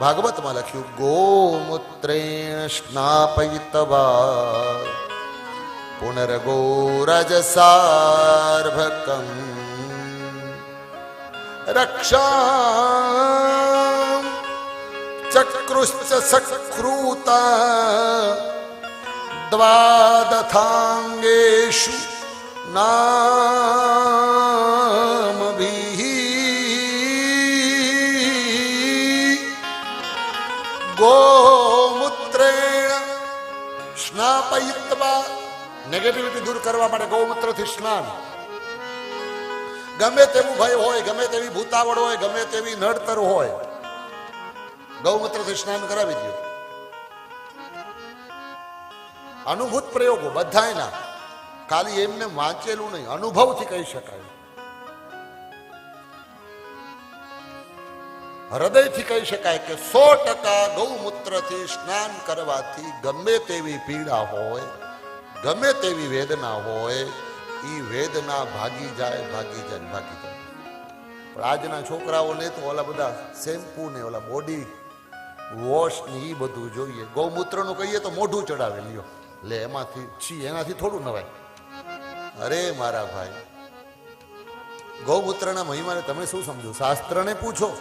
ભાગવતમાં લખ્યું ગોમૂત્રેણ સ્નાપયિતવા પુનર્ગોરજસાર્ભકમ રક્ષા ચક્રુશ્ચ સક્રૂતા દ્વાદથાંગેષુ નામભિઃ ગોમૂત્રેણ સ્નાપયિત્વા. નેગેટિવિટી દૂર કરવા માટે ગૌમૂત્રથી સ્નાન. ગમે તેવું ભય હોય, ગમે તેવી ભૂતાવળ હોય, ગમે તેવી નડતર હોય, ગૌમૂત્રથી સ્નાન કરાવી દો. અનુભૂત પ્રયોગો બધાયના. ખાલી એમને વાંચેલું નહીં, અનુભવથી કહી શકાય. હૃદયથી કહી શકાય કે સો ટકા ગૌમૂત્રથી સ્નાન કરવાથી ગમે તેવી પીડા હોય, ગમે તેવી વેદના હોય એ વેદના ભાગી જાય ભાગી જાય ભાગી જાય. પણ આજના છોકરાઓને તો ઓલા બધા શેમ્પુ ને ઓલા બોડી વોશ ને એ બધું જોઈએ. ગૌમૂત્રનું કહીએ તો મોઢું ચડાવે, લ્યો. લે, એમાંથી, છી, એનાથી થોડું નવાય. અરે મારા ભાઈ, ગૌમૂત્રના મહિમાને તમે શું સમજો? શાસ્ત્રને પૂછો.